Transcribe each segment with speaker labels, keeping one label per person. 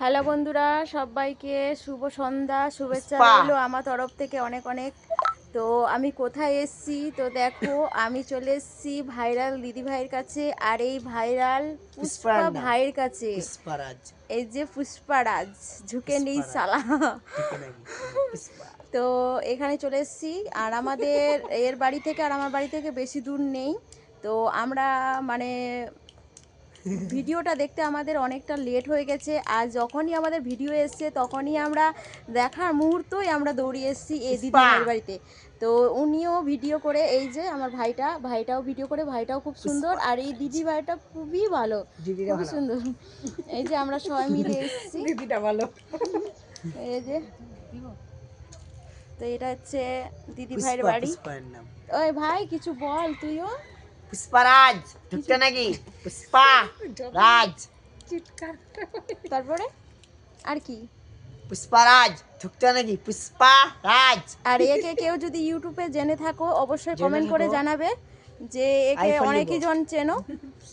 Speaker 1: Hello বন্ধুরা সবাইকে শুভ সন্ধ্যা শুভেচ্ছা। রইল আমার তরফ থেকে অনেক অনেক। তো আমি কোথায় এসছি? তো দেখো আমি চলে এসছি ভাইরাল দিদি ভাইয়ের কাছে আর এই ভাইরাল পুষ্পা ভাইয়ের কাছে।
Speaker 2: পুষ্পারাজ।
Speaker 1: এই যে পুষ্পারাজ ঝুঁকে নেই। সালা। তো এখানে চলে এসেছি আর আমাদের এর বাড়ি থেকে আর আমার বাড়ি থেকে বেশি দূর নেই। তো আমরা মানে ভিডিওটা দেখতে আমাদের অনেকটা লেট হয়ে গেছে আর যখনই আমাদের ভিডিও এসছে তখনই আমরা দেখার মুহূর্তই আমরা দৌড়িয়ে এসেছি এই দিদি
Speaker 2: পুষ্পা।
Speaker 1: ভাইয়ের বাড়িতে। তো উনিও ভিডিও করে এই যে আমার ভাইটা ভাইটাও ভিডিও করে ভাইটাও খুব সুন্দর আর এই দিদি ভাইটা খুবই ভালো খুবই সুন্দর। এই যে আমরা সবাই মিলে এসেছি।
Speaker 2: দিদিটা ভালো।
Speaker 1: এই যে। তো এটা হচ্ছে দিদি ভাইয়ের বাড়ি। ওই ভাই কিছু বল তুইও?
Speaker 2: পুষ্পারাজ ঢুকছে নাকি পুষ্পা রাজ।
Speaker 1: তারপরে? আর কি?
Speaker 2: পুষ্পারাজ ঢুকছে নাকি পুষ্পা রাজ।
Speaker 1: আর একে কেউ যদি ইউটিউবে জেনে থাকো অবশ্যই কমেন্ট করে জানাবে যে একে
Speaker 2: অনেকেই
Speaker 1: অনেকই জন চেনো।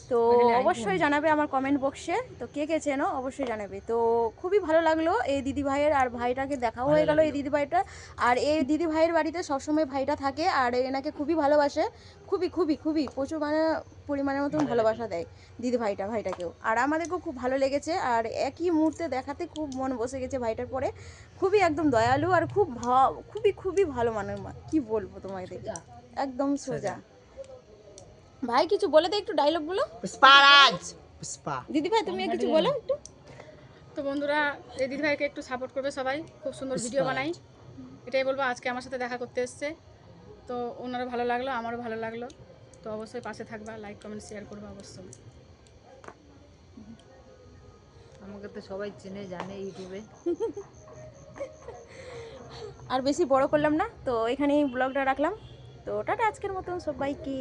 Speaker 1: তো অবশ্যই জানাবে আমার কমেন্ট বক্সে তো কে কে চেনো? অবশ্যই জানাবে। তো খুবই ভালো লাগল এই দিদি ভাইয়ের আর ভাইটাকে দেখাও হয়ে গেল এই দিদি ভাইটা আর এই দিদি ভাইয়ের বাড়িতে সবসময় ভাইটা থাকে আর এনাকে খুবই ভালোবাসে। খুবই খুবই খুবই প্রচুর মানে পরিমাণের মতন ভালোবাসা দেয় দিদি ভাইটা ভাইটাকেও। আর আমাদেরকেও খুব ভালো লেগেছে আর একই মুহূর্তে দেখাতে খুব মন বসে গেছে ভাইটার পরে। খুবই একদম দয়ালু আর খুব ভা- খুবই খুবই ভালো মানের মা কি বলব তোমাদের একদম সোজা। ভাই কিছু বলে দে একটু ডায়লগ বলো
Speaker 2: পুষ্পারাজ পুষ্পা।
Speaker 1: দিদি ভাই তুমি কিছু বলো একটু।
Speaker 3: তো বন্ধুরা এই দিদিভাইকে একটু সাপোর্ট করবে সবাই। খুব সুন্দর ভিডিও। বানাই এটাই বলব আজকে আমার সাথে দেখা করতে এসছে। তো ওনারও ভালো লাগল আমারও ভালো লাগল। তো অবশ্যই পাশে থাকবা লাইক কমেন্ট শেয়ার করবা অবশ্যই।
Speaker 4: আমাকে তো সবাই চেনে জানে ইউটিউবে।
Speaker 1: আর বেশি বড় করলাম না তো এখানেই ব্লগটা রাখলাম। তো টাটা আজকের মতন সবাইকে।